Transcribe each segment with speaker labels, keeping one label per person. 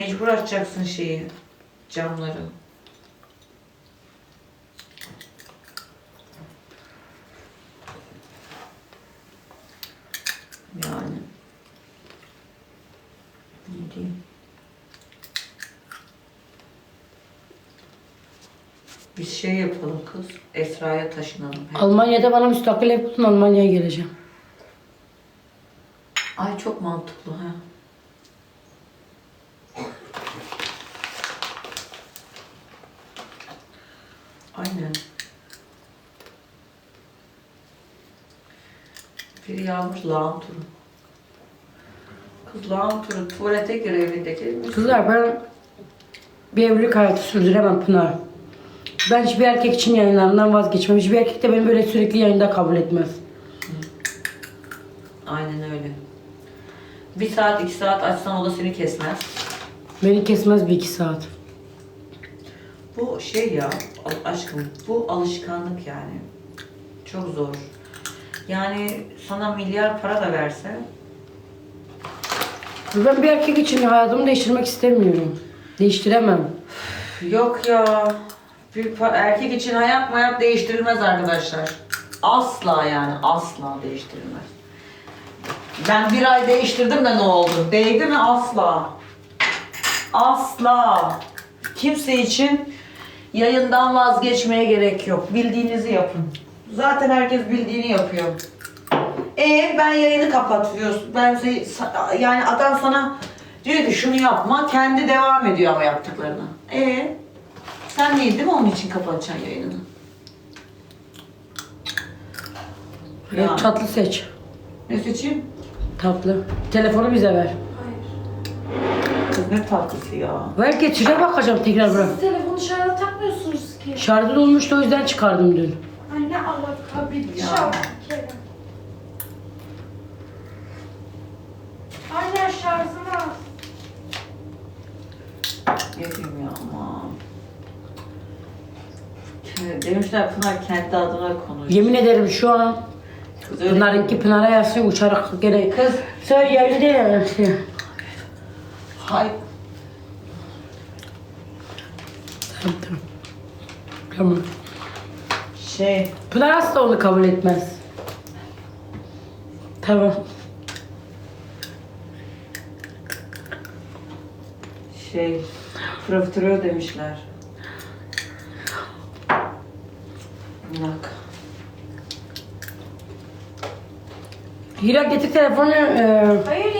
Speaker 1: Mecbur açacaksın şeyi. Camları. Yani. Ne diyeyim? Biz şey yapalım kız. Esra'ya taşınalım.
Speaker 2: Almanya'da bana müstakil ev bulun Almanya'ya geleceğim.
Speaker 1: Ay çok mantıklı ha. Aynen. Bir yağmur lağım turu. Kız lağım turu tuvalete gir evindeki.
Speaker 2: Kızlar ben bir evlilik hayatı sürdüremem Pınar. Ben hiçbir erkek için yayınlarından vazgeçmem. Hiçbir erkek de beni böyle sürekli yayında kabul etmez.
Speaker 1: Aynen öyle. Bir saat iki saat açsan o da seni kesmez.
Speaker 2: Beni kesmez bir iki saat.
Speaker 1: Bu şey ya aşkım bu alışkanlık yani. Çok zor. Yani sana milyar para da verse
Speaker 2: Ben bir erkek için hayatımı değiştirmek istemiyorum. Değiştiremem.
Speaker 1: Yok ya. Bir pa- erkek için hayat hayat değiştirilmez arkadaşlar. Asla yani asla değiştirilmez. Ben bir ay değiştirdim de ne oldu? Değdi mi? Asla. Asla. Kimse için yayından vazgeçmeye gerek yok. Bildiğinizi yapın. Zaten herkes bildiğini yapıyor. E ben yayını kapatıyorum. Ben se- yani adam sana diyor ki şunu yapma. Kendi devam ediyor ama yaptıklarına. E sen değil değil mi onun için kapatacaksın yayınını? Ya.
Speaker 2: Evet, tatlı seç.
Speaker 1: Ne seçeyim?
Speaker 2: Tatlı. Telefonu bize ver.
Speaker 1: Kız ne tatlısı ya.
Speaker 2: Ver geçire bakacağım tekrar bırak.
Speaker 3: Siz telefonu şarja takmıyorsunuz ki.
Speaker 2: Şarjı dolmuştu o yüzden çıkardım dün.
Speaker 3: Ay ne alaka bir
Speaker 1: Ya.
Speaker 3: şarj. Aynen şarjım az.
Speaker 1: Ne diyeyim ya aman. Demişler Pınar kendi adına konuş.
Speaker 2: Yemin ederim şu an
Speaker 1: Kız öyle-
Speaker 2: Pınar'ınki Pınar'a yazsın uçarak gene.
Speaker 1: Kız
Speaker 2: Sen yayında ya.
Speaker 1: Hay
Speaker 2: Tamam tamam. Tamam.
Speaker 1: şey
Speaker 2: Pınar asla onu kabul etmez. Tamam.
Speaker 1: şey profiterol demişler. Bak.
Speaker 2: Hira getir telefonu. E,
Speaker 3: Hayır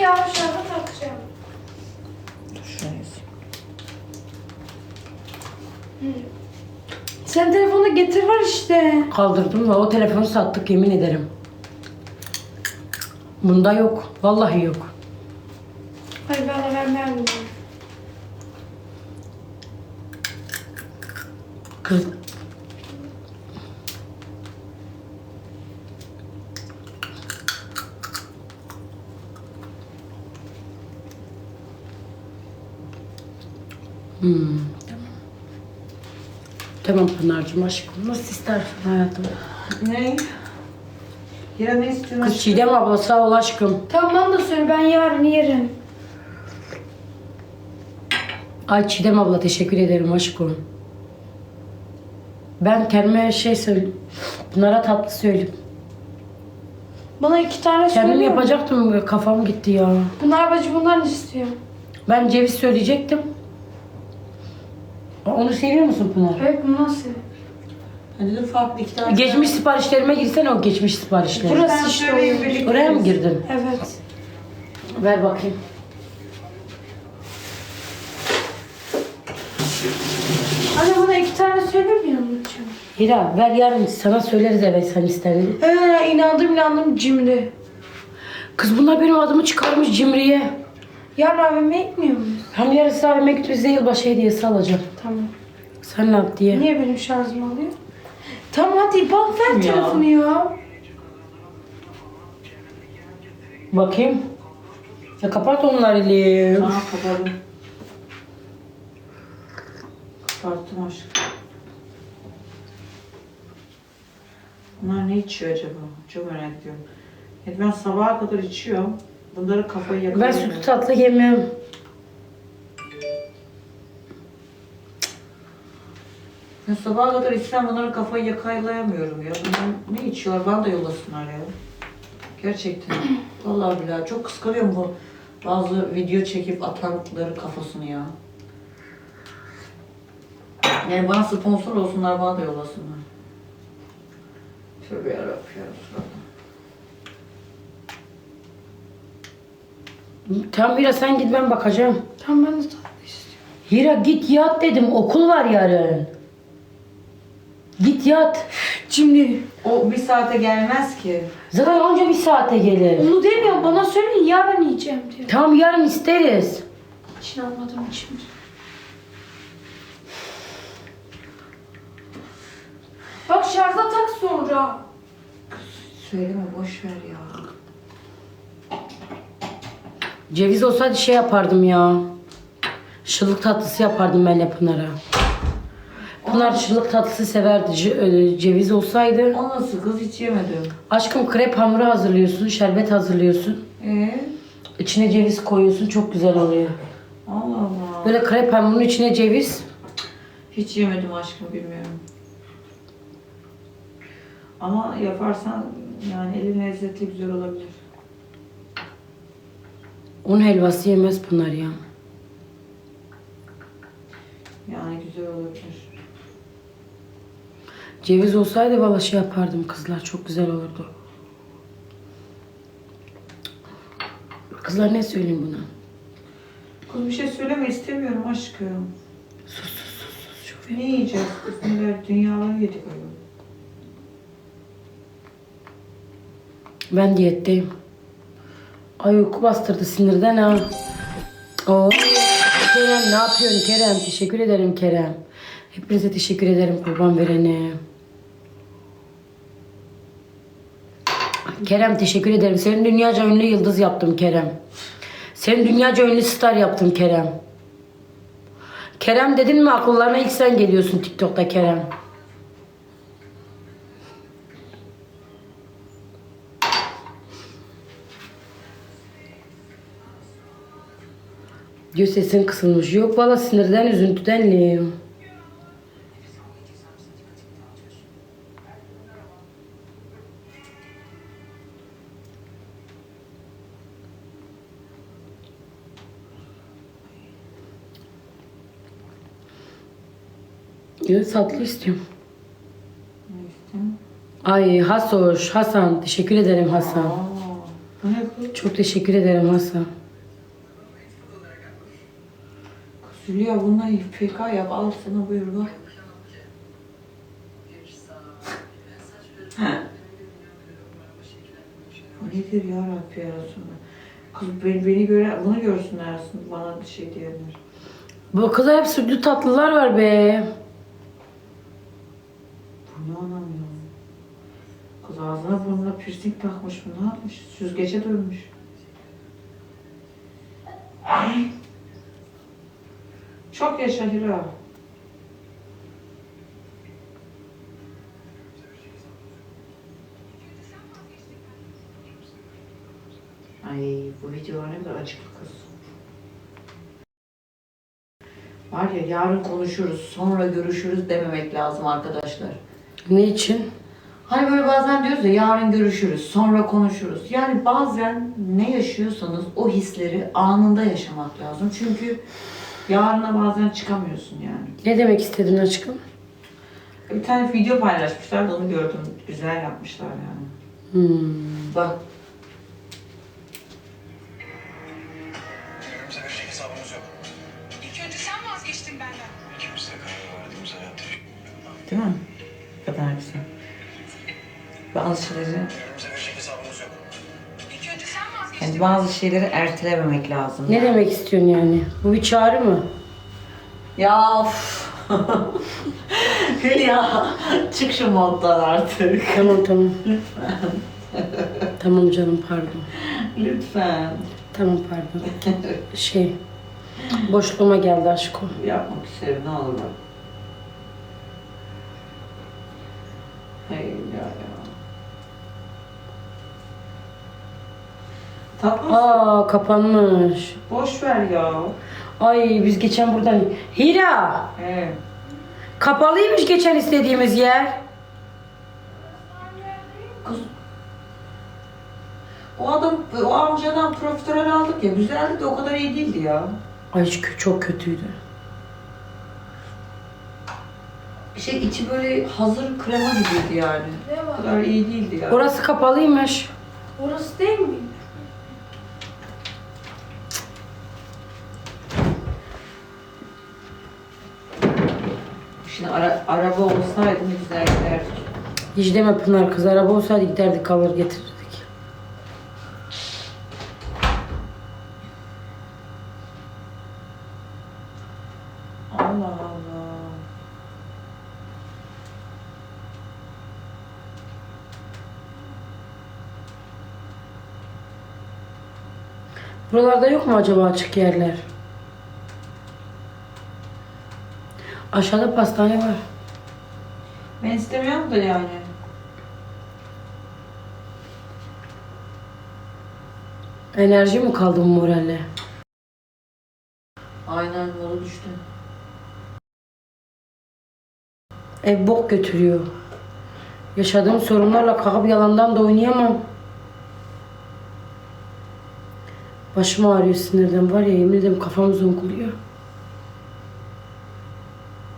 Speaker 3: Sen telefonu getir var işte.
Speaker 2: kaldırdım ve o telefonu sattık yemin ederim. Bunda yok. Vallahi yok.
Speaker 3: Hayır ben de vermem.
Speaker 2: Kız. Tamam Pınar'cığım aşkım. Nasıl istersin hayatım?
Speaker 1: Ne? Ya ne istiyorsun?
Speaker 2: Kız Çiğdem abla sağ ol aşkım.
Speaker 3: Tamam da söyle ben yarın yerim.
Speaker 2: Ay Çiğdem abla teşekkür ederim aşkım. Ben kendime şey söyleyeyim. Pınar'a tatlı söyleyeyim.
Speaker 3: Bana iki tane
Speaker 2: Kendim
Speaker 3: söylüyor.
Speaker 2: yapacaktım kafam gitti ya.
Speaker 3: Bunlar bacı bunlar ne istiyor?
Speaker 2: Ben ceviz söyleyecektim. Onu seviyor musun Pınar?
Speaker 3: Evet bu nasıl?
Speaker 1: Hadi de farklı iki tane.
Speaker 2: Geçmiş siparişlerime girsene o geçmiş siparişlere.
Speaker 3: Burası
Speaker 1: Ben
Speaker 3: işte
Speaker 1: birlikte
Speaker 2: Oraya mı girdin?
Speaker 3: Evet.
Speaker 2: Ver bakayım.
Speaker 3: Anne bana iki tane söyler mi anlatacağım?
Speaker 2: Hira ver yarın sana söyleriz eve sen istedin.
Speaker 3: He inandım inandım cimri.
Speaker 2: Kız bunlar benim adımı çıkarmış Cimri'ye.
Speaker 3: Yarın AVM'ye gitmiyor muyuz?
Speaker 2: Hem yarın size AVM'ye gidip bize yılbaşı hediyesi alacağım.
Speaker 3: Tamam.
Speaker 2: Sen ne yap diye.
Speaker 3: Niye benim şarjımı alıyor? Tamam hadi bak ver
Speaker 1: Ya.
Speaker 3: telefonu ya.
Speaker 2: Bakayım. Ya kapat onları Elif.
Speaker 1: Tamam kapadım. Kapattım aşkım. Bunlar ne içiyor acaba? Çok merak ediyorum. Evet ben sabaha kadar içiyorum. Bunları kafayı
Speaker 2: Ben
Speaker 1: yakalayamıyorum.
Speaker 2: sütlü tatlı yemem.
Speaker 1: Ya sabaha kadar içsem bunların kafayı yakaylayamıyorum ya. Bunlar ne içiyor? Bana da yollasınlar ya. Gerçekten. Vallahi billahi çok kıskanıyorum bu bazı video çekip atanları kafasını ya. Yani bana sponsor olsunlar, bana da yollasınlar. Tövbe yarabbim ya Resulallah.
Speaker 2: Tamam Hira sen git ben bakacağım.
Speaker 3: Tamam ben de tatlı istiyorum.
Speaker 2: Hira git yat dedim okul var yarın. Git yat.
Speaker 3: Şimdi
Speaker 1: O bir saate gelmez ki.
Speaker 2: Zaten anca bir saate gelir.
Speaker 3: onu demiyorum bana söyleyin yarın yiyeceğim diyor.
Speaker 2: Tamam yarın isteriz.
Speaker 3: İçin almadığım için. Bak şarja tak sonra.
Speaker 1: Söyleme boş ver ya.
Speaker 2: Ceviz olsaydı şey yapardım ya. Şıllık tatlısı yapardım ben Pınar'a. Pınar şıllık tatlısı severdi. Ce- e, ceviz olsaydı.
Speaker 1: O nasıl kız hiç yemedim.
Speaker 2: Aşkım krep hamuru hazırlıyorsun, şerbet hazırlıyorsun.
Speaker 1: Ee?
Speaker 2: İçine ceviz koyuyorsun, çok güzel oluyor.
Speaker 1: Allah Allah.
Speaker 2: Böyle krep hamurunun içine ceviz.
Speaker 1: Hiç yemedim aşkım bilmiyorum. Ama yaparsan yani elin lezzetli güzel olabilir.
Speaker 2: Un helvası yemez Pınar ya.
Speaker 1: Yani güzel olabilir.
Speaker 2: Ceviz olsaydı valla şey yapardım kızlar, çok güzel olurdu. Kızlar ne söyleyeyim buna?
Speaker 1: Kız bir şey söyleme istemiyorum aşkım.
Speaker 2: Sus sus sus sus. Şoför.
Speaker 1: Ne yiyeceğiz? Neler dünyaları yedik ayol.
Speaker 2: Ben diyetteyim. Ay uyku bastırdı sinirden ha. Oo. Kerem ne yapıyorsun Kerem? Teşekkür ederim Kerem. Hepinize teşekkür ederim kurban verene. Kerem teşekkür ederim. Senin dünyaca ünlü yıldız yaptım Kerem. Senin dünyaca ünlü star yaptım Kerem. Kerem dedin mi akıllarına ilk sen geliyorsun TikTok'ta Kerem. Diyor sesin kısılmış. Yok valla sinirden üzüntüden ne? Yok tatlı istiyorum. Ay Hasoş, Hasan. Teşekkür ederim Hasan.
Speaker 1: Bu ne kız?
Speaker 2: Çok teşekkür ederim Hasan.
Speaker 1: Kız Hülya bununla PK yap al sana buyur bak. Bu Nedir ya Rabbi ya Resulallah. Kız beni, beni göre, bunu görsünler aslında bana şey diyenler.
Speaker 2: Bu kıza hep sütlü tatlılar var be.
Speaker 1: Bu ne anam ya? Kız ağzına burnuna bu ne yapmış? Süzgece dönmüş. Çok yaşa Hira. Ay bu video ne kadar acıklı kız. Var ya yarın konuşuruz, sonra görüşürüz dememek lazım arkadaşlar.
Speaker 2: Ne için?
Speaker 1: Hani böyle bazen diyoruz ya yarın görüşürüz, sonra konuşuruz. Yani bazen ne yaşıyorsanız o hisleri anında yaşamak lazım. Çünkü yarına bazen çıkamıyorsun yani.
Speaker 2: Ne demek istedin aşkım?
Speaker 1: Bir tane video paylaşmışlar da onu gördüm. Güzel yapmışlar yani.
Speaker 2: Hmm.
Speaker 1: Bak
Speaker 4: Birbirimize verecek hesabımız yok.
Speaker 5: İlk önce sen vazgeçtin benden.
Speaker 4: İkimiz de karar verdiğimiz hayat
Speaker 1: değil mi? Ne kadar güzel.
Speaker 5: Sen vazgeçtin.
Speaker 1: yani bazı şeyleri ertelememek lazım.
Speaker 2: Ne demek istiyorsun yani? Bu bir çağrı mı?
Speaker 1: Ya of. Hülya çık şu moddan artık.
Speaker 2: Tamam tamam. tamam canım pardon.
Speaker 1: Lütfen.
Speaker 2: Tamam pardon. Şey, boşluğuma geldi aşkım.
Speaker 1: Yapmak isterim ne olur bak. Hey ya ya. Tatlı mısın?
Speaker 2: Aa kapanmış.
Speaker 1: Boş ver ya.
Speaker 2: Ay biz geçen buradan... Hira!
Speaker 1: He.
Speaker 2: Kapalıymış geçen istediğimiz yer.
Speaker 1: Kız. O adam, o amcadan profiterol aldık ya. Güzeldi de o kadar iyi değildi ya.
Speaker 2: Ay çok kötüydü.
Speaker 1: Şey içi böyle hazır krema gibiydi yani.
Speaker 3: Ne
Speaker 1: O
Speaker 3: var?
Speaker 1: kadar iyi değildi ya.
Speaker 2: Orası kapalıymış.
Speaker 3: Orası değil mi?
Speaker 1: Şimdi ara, araba olsaydı ne güzel giderdik.
Speaker 2: Hiç deme Pınar kız araba olsaydı giderdik kalır getirirdik.
Speaker 1: Allah Allah.
Speaker 2: Buralarda yok mu acaba açık yerler? Aşağıda pastane var.
Speaker 1: Ben istemiyorum da yani.
Speaker 2: Enerji mi kaldı bu moralle?
Speaker 1: Aynen modu düştü.
Speaker 2: Ev bok götürüyor. Yaşadığım sorunlarla kalkıp yalandan da oynayamam. Başım ağrıyor sinirden var ya yemin ederim kafam zonkuluyor.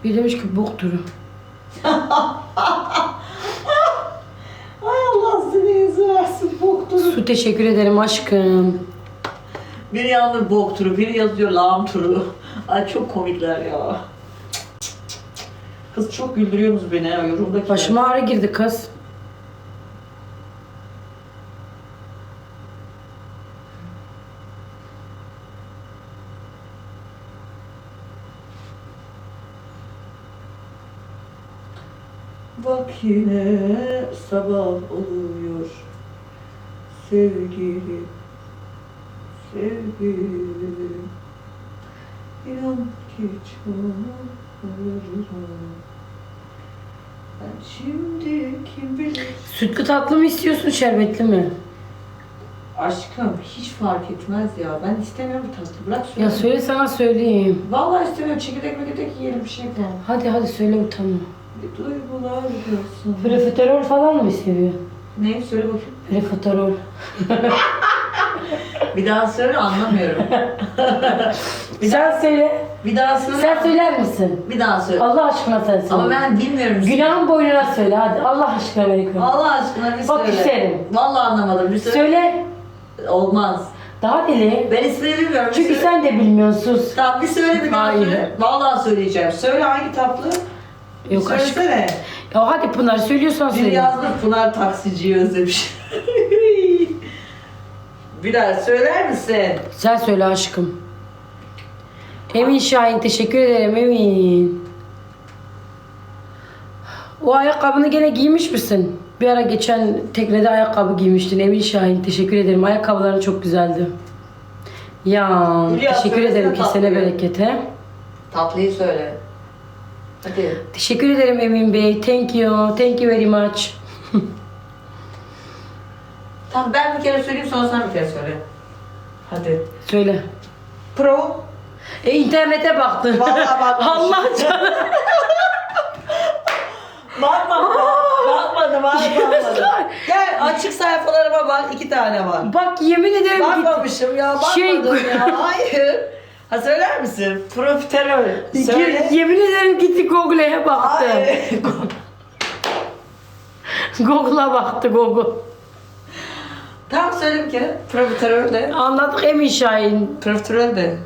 Speaker 2: Bir demiş ki bok turu.
Speaker 1: Ay Allah seni versin bok turu.
Speaker 2: Su teşekkür ederim aşkım.
Speaker 1: Biri yazıyor bok turu, biri yazıyor lağım turu. Ay çok komikler ya. Kız çok güldürüyorsunuz beni ha yorumdaki.
Speaker 2: Başıma ağrı girdi kız.
Speaker 1: Bak yine sabah oluyor. Sevgilim, sevgilim. İnan ki çağırırım. Ben şimdi kim bilir.
Speaker 2: Sütlü tatlı mı istiyorsun şerbetli mi?
Speaker 1: Aşkım hiç fark etmez ya. Ben istemiyorum tatlı. Bırak söyle.
Speaker 2: Ya söyle sana söyleyeyim.
Speaker 1: Vallahi istemiyorum. Çekirdek mekirdek yiyelim bir şey.
Speaker 2: Hadi hadi söyle utanma.
Speaker 1: Görsün.
Speaker 2: Profiterol falan mı seviyor?
Speaker 1: Ne? Söyle bakayım.
Speaker 2: Profiterol.
Speaker 1: Bir daha söyle anlamıyorum. bir, daha,
Speaker 2: Sen söyle.
Speaker 1: bir daha söyle.
Speaker 2: Sen söyler misin?
Speaker 1: Bir daha söyle.
Speaker 2: Allah aşkına sen söyle.
Speaker 1: Ama ben bilmiyorum.
Speaker 2: Günahın boynuna söyle hadi. Allah aşkına beni.
Speaker 1: Allah aşkına bir
Speaker 2: Bak
Speaker 1: söyle.
Speaker 2: isterim.
Speaker 1: Vallahi anlamadım. Bir söyle.
Speaker 2: Söyle.
Speaker 1: Olmaz.
Speaker 2: Daha deli.
Speaker 1: Ben ismini bilmiyorum. Bir
Speaker 2: Çünkü
Speaker 1: söyle.
Speaker 2: sen de bilmiyorsun sus.
Speaker 1: Tamam bir söyle bir daha
Speaker 2: Hayır.
Speaker 1: söyle. Vallahi söyleyeceğim. Söyle hangi tatlı?
Speaker 2: Yok aşkım.
Speaker 1: Söylesene.
Speaker 2: Ya hadi Pınar söylüyorsan
Speaker 1: Bir
Speaker 2: söyle.
Speaker 1: yazmış Pınar taksiciyi özlemiş. bir daha söyler misin?
Speaker 2: Sen söyle aşkım. Emin Şahin teşekkür ederim Emin. O ayakkabını gene giymiş misin? Bir ara geçen teknede ayakkabı giymiştin Emin Şahin teşekkür ederim. Ayakkabıların çok güzeldi. Ya
Speaker 1: Hülya,
Speaker 2: teşekkür
Speaker 1: söylesene
Speaker 2: ederim kesene
Speaker 1: tatlıyı.
Speaker 2: berekete.
Speaker 1: Tatlıyı söyle. Hadi.
Speaker 2: Teşekkür ederim Emin Bey. Thank you. Thank you very much.
Speaker 1: Tamam ben bir kere söyleyeyim sonra sen bir kere söyle. Hadi.
Speaker 2: Söyle.
Speaker 1: Pro.
Speaker 2: E internete baktın.
Speaker 1: Vallahi bakmamışım.
Speaker 2: Allah canım.
Speaker 1: Bakmadım. bakmadım. Bakmadım. Gel açık sayfalarıma bak. iki tane var.
Speaker 2: Bak yemin ederim.
Speaker 1: Bakmamışım ya. Bakmadım
Speaker 2: Şey-
Speaker 1: ya. Hayır. Ha söyler misin? Profiterol. Söyle.
Speaker 2: Yemin ederim gitti Google'e baktı. Google'a baktı Google.
Speaker 1: tamam söyle bir kere. Profiterol de.
Speaker 2: Anladık Emin Şahin.
Speaker 1: Profiterol de.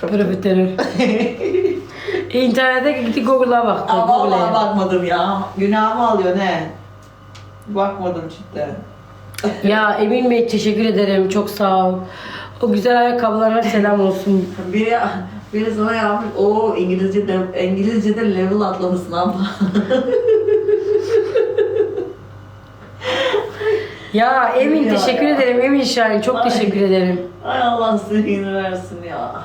Speaker 2: Profiterol. İnternete gitti Google'a baktı.
Speaker 1: Aa, vallahi
Speaker 2: Google'e.
Speaker 1: bakmadım ya. Günahımı alıyor ne? Bakmadım cidden.
Speaker 2: Ya Emin Bey teşekkür ederim. Çok sağ ol. O güzel ayakkabılarına selam olsun.
Speaker 1: Biri, biri sana yapmış, o İngilizce de, İngilizce'de level atlamışsın abla.
Speaker 2: Ya Emin
Speaker 1: Ya,
Speaker 2: teşekkür
Speaker 1: ya.
Speaker 2: ederim. Emin Şahin çok
Speaker 1: Ay.
Speaker 2: teşekkür ederim.
Speaker 1: Ay Allah seni versin ya.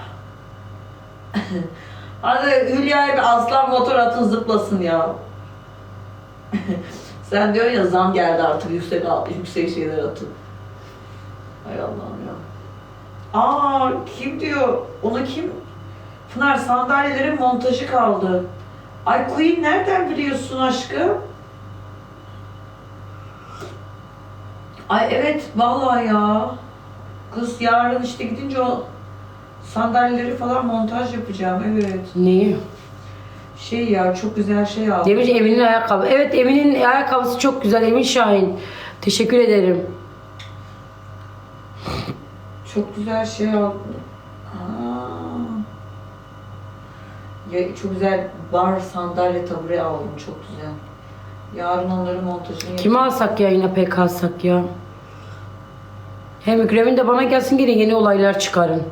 Speaker 1: Hadi Hülya'ya bir aslan motor atın zıplasın ya. Sen diyorsun ya zam geldi artık yüksek yüksek şeyler atın. Ay Allah'ım ya. Aa kim diyor? Onu kim? Pınar sandalyelerin montajı kaldı. Ay Queen nereden biliyorsun aşkım? Ay evet vallahi ya. Kız yarın işte gidince o sandalyeleri falan montaj yapacağım evet.
Speaker 2: Neyi?
Speaker 1: Şey ya çok güzel şey aldım.
Speaker 2: Demiş Emin'in ayakkabı. Evet Emin'in ayakkabısı çok güzel. Emin Şahin. Teşekkür ederim.
Speaker 1: Çok güzel şey aldım. Aa. Ya, çok güzel bar sandalye tabure aldım çok güzel. Yarın onların montajını
Speaker 2: Kimi alsak ya yine pek alsak ya. Hem Mükremin de bana gelsin gene yeni olaylar çıkarın.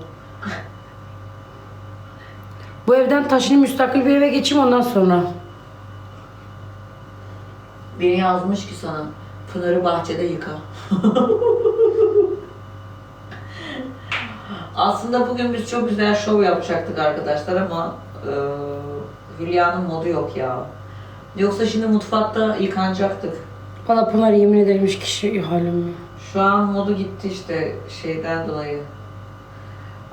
Speaker 2: Bu evden taşınayım müstakil bir eve geçeyim ondan sonra.
Speaker 1: Biri yazmış ki sana Pınar'ı bahçede yıka. Aslında bugün biz çok güzel şov yapacaktık arkadaşlar ama e, Hülya'nın modu yok ya. Yoksa şimdi mutfakta yıkanacaktık.
Speaker 2: Valla Pınar yemin ederim hiç kişi halim yok.
Speaker 1: Şu an modu gitti işte şeyden dolayı.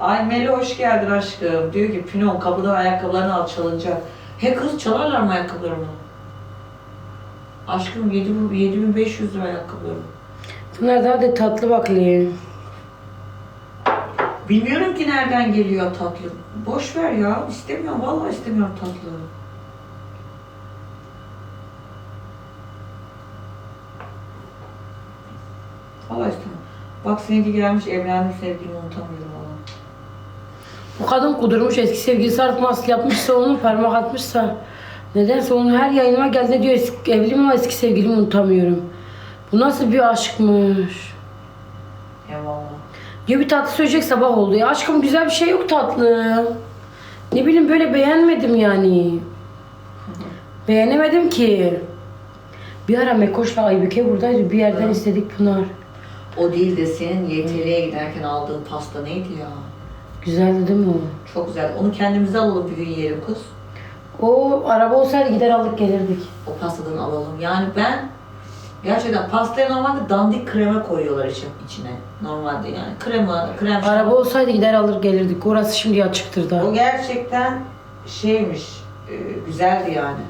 Speaker 1: Ay Meli hoş geldin aşkım. Diyor ki Pinon kapıdan ayakkabılarını al çalınacak. He kız çalarlar mı ayakkabılarımı? Aşkım 7000 7500 lira ayakkabılarım.
Speaker 2: Pınar daha da tatlı baklayın.
Speaker 1: Bilmiyorum ki nereden geliyor tatlı. Boş ver ya. İstemiyorum. Vallahi istemiyorum tatlı. Vallahi istemiyorum. Bak seninki gelmiş evlendim sevgilimi unutamıyorum valla.
Speaker 2: Bu kadın kudurmuş eski sevgilisi artık maske yapmışsa onu parmak atmışsa nedense onun her yayınıma geldiğinde diyor eski, evliyim ama eski sevgilimi unutamıyorum. Bu nasıl bir aşkmış?
Speaker 1: Eyvallah.
Speaker 2: Diyor bir tatlı söyleyecek sabah oldu ya. Aşkım güzel bir şey yok tatlı. Ne bileyim böyle beğenmedim yani. Beğenemedim ki. Bir ara Mekoş'la Aybüke buradaydı. Bir yerden istedik Pınar.
Speaker 1: O değil de senin YTL'ye giderken aldığın pasta neydi ya?
Speaker 2: Güzeldi değil mi o?
Speaker 1: Çok güzel. Onu kendimize alalım bir gün yiyelim kız.
Speaker 2: O araba olsaydı gider aldık gelirdik.
Speaker 1: O pastadan alalım. Yani ben gerçekten pastaya normalde dandik krema koyuyorlar içi- içine. Normalde yani krema, krem.
Speaker 2: Araba olsaydı gider alır gelirdik. Orası şimdi açıktır da.
Speaker 1: O gerçekten şeymiş, e, güzeldi yani.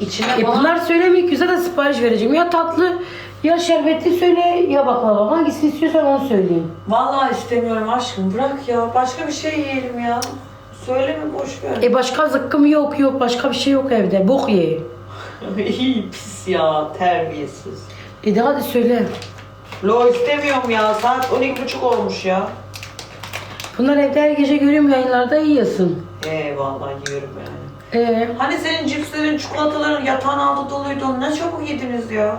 Speaker 1: İçine
Speaker 2: E
Speaker 1: falan...
Speaker 2: Pınar söylemeyip güzel de sipariş vereceğim. Ya tatlı ya şerbetli söyle ya baklava. Hangisini istiyorsan onu söyleyeyim.
Speaker 1: Vallahi istemiyorum aşkım. Bırak ya. Başka bir şey yiyelim ya. Söyleme boş ver.
Speaker 2: E başka zıkkım yok yok. Başka bir şey yok evde. Bok ye.
Speaker 1: İyi pis ya. Terbiyesiz.
Speaker 2: E de hadi söyle.
Speaker 1: Lo istemiyorum ya. Saat 12.30 olmuş ya.
Speaker 2: Pınar evde her gece görüyorum yayınlarda yiyorsun.
Speaker 1: Ee vallahi yiyorum yani.
Speaker 2: E
Speaker 1: Hani senin cipslerin, çikolataların yatağın altı doluydu. Onu ne çabuk yediniz ya.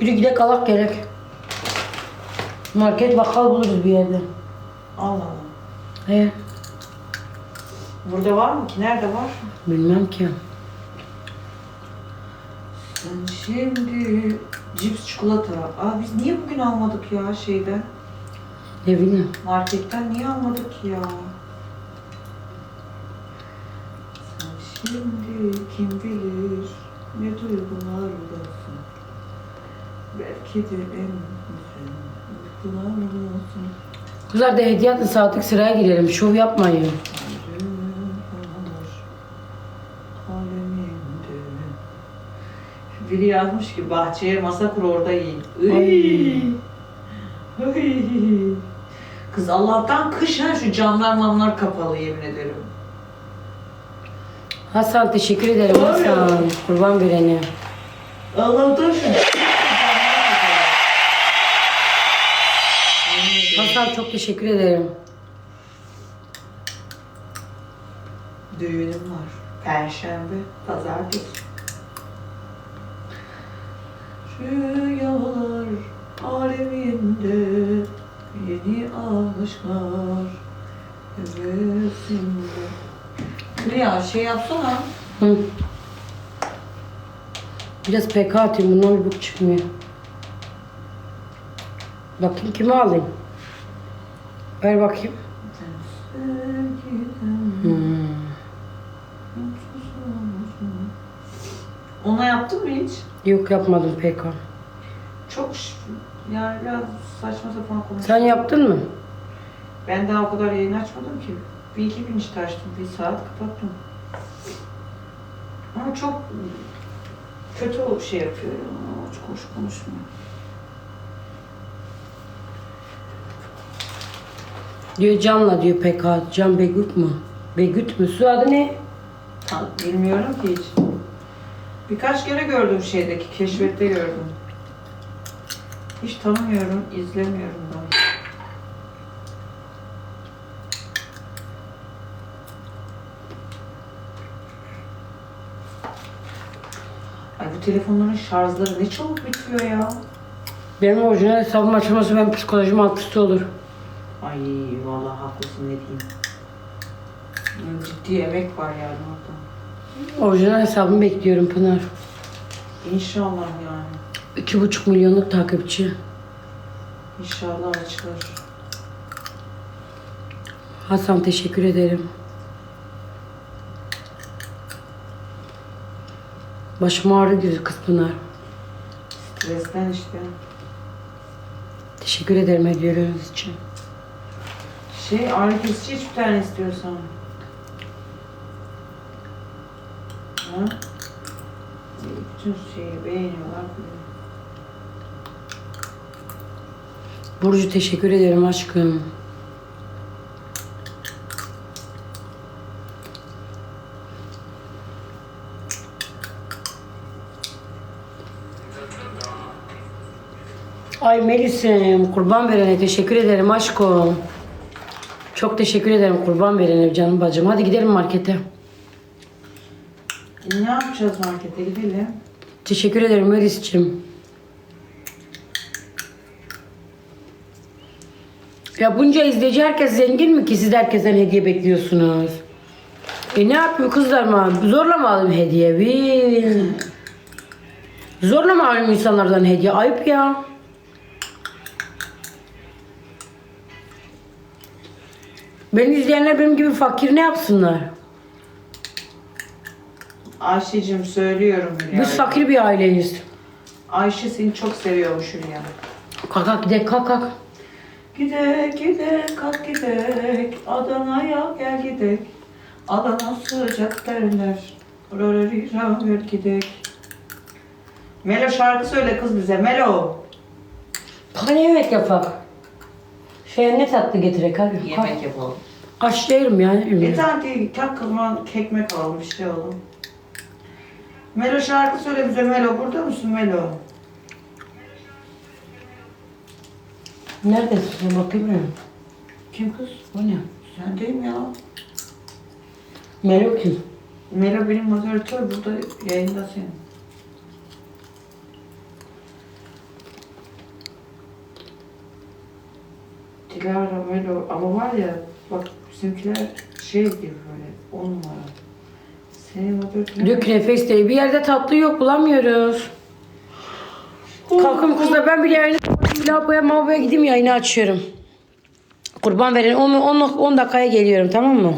Speaker 2: yürü gidek alak gerek. Market bakkal buluruz bir yerde.
Speaker 1: Allah Allah.
Speaker 2: E
Speaker 1: Burada var mı ki? Nerede var?
Speaker 2: bilmem ki.
Speaker 1: Şimdi cips çikolata. Aa biz niye bugün almadık ya şeyden?
Speaker 2: Ne bileyim.
Speaker 1: Marketten niye almadık ya? Sen şimdi kim bilir ne duygulardasın. Belki de en güzel uykulardasın.
Speaker 2: Kızlar da hediye atın saatlik sıraya girelim. Şov yapmayın.
Speaker 1: Biri yazmış ki bahçeye masa kur orada yiyin. Iy. Kız Allah'tan kış ha şu camlar mamlar kapalı yemin ederim.
Speaker 2: Hasan teşekkür ederim. Hasan. Kurban vereni.
Speaker 1: Allah'tan şu
Speaker 2: Hasan çok teşekkür ederim.
Speaker 1: düğünüm var. Perşembe, pazartesi. Şu yollar aleminde yeni aşklar hevesinde. Hülya şey yapsana.
Speaker 2: Hı. Biraz PK atayım. Bundan bir bok çıkmıyor. Bakayım kimi alayım. Ver bakayım. Hmm.
Speaker 1: Ona yaptın mı hiç?
Speaker 2: Yok yapmadım PK.
Speaker 1: Çok yani biraz saçma sapan konuşuyor.
Speaker 2: Sen yaptın mı?
Speaker 1: Ben daha o kadar yayın açmadım ki. Bir iki gün işte açtım. Bir saat kapattım. Ama çok kötü o şey yapıyor. ya. Çok hoş konuşmuyor.
Speaker 2: Diyor Can'la diyor PK. Can Begüt mü? Begüt mü? Su adı ne?
Speaker 1: Ha, Bilmiyorum ki hiç. Birkaç kere gördüm şeydeki, keşfette gördüm. Hiç tanımıyorum, izlemiyorum ben. Ay bu telefonların şarjları ne çabuk bitiyor ya.
Speaker 2: Benim orijinal hesabım açılması benim psikolojim alt üstü olur.
Speaker 1: Ay vallahi haklısın ne diyeyim. Yani ciddi emek var yani orada.
Speaker 2: Orijinal hesabımı bekliyorum Pınar.
Speaker 1: İnşallah yani.
Speaker 2: İki buçuk milyonluk takipçi.
Speaker 1: İnşallah açılır.
Speaker 2: Hasan teşekkür ederim. Başım ağrı gibi kız Pınar.
Speaker 1: Stresten işte.
Speaker 2: Teşekkür ederim hediyeleriniz için.
Speaker 1: Şey ağrı kesici hiçbir tane istiyorsan. Ha? Bütün şeyi beğeniyorlar.
Speaker 2: Burcu teşekkür ederim aşkım. Ay Melis'im kurban verene teşekkür ederim aşkım. Çok teşekkür ederim kurban verene canım bacım. Hadi gidelim markete.
Speaker 1: E, ne yapacağız markete gidelim?
Speaker 2: Teşekkür ederim Melis'ciğim. Ya bunca izleyici herkes zengin mi ki siz herkesten hediye bekliyorsunuz? E ne yapıyor kızlar mı? Zorla mı alayım hediye? Bir... Zorla mı alayım insanlardan hediye? Ayıp ya. Beni izleyenler benim gibi fakir ne yapsınlar?
Speaker 1: Ayşe'cim söylüyorum Hülya.
Speaker 2: Biz fakir bir aileyiz.
Speaker 1: Ayşe seni çok seviyormuş Hülya.
Speaker 2: Kalk kalk gidelim kalk kalk.
Speaker 1: Gidek gidek kalk gidek Adana'ya gel gidek Adana sıcak derler Rararira gel gidek Melo şarkı söyle kız bize Melo
Speaker 2: Kalk ne yemek yapak? Şey ne tatlı getirek kalk.
Speaker 1: Yemek yapalım
Speaker 2: Aç değilim yani.
Speaker 1: Bir tane değil kalk kızma kekmek alalım bir şey alalım Melo şarkı söyle bize Melo burada mısın Melo?
Speaker 2: Neredesin bakayım ya.
Speaker 1: Kim kız?
Speaker 2: O ne?
Speaker 1: Sen değil mi ya?
Speaker 2: Melo kim?
Speaker 1: Melo benim moderatör burada yayında Dilara Melo ama var ya bak bizimkiler şey gibi böyle on numara. Senin
Speaker 2: Diyor nefes değil. Bir yerde tatlı yok bulamıyoruz. Kalkın kızlar ben bir yayını bir lavaboya mavaboya gideyim yayını açıyorum. Kurban verin 10, 10, 10 dakikaya geliyorum tamam mı?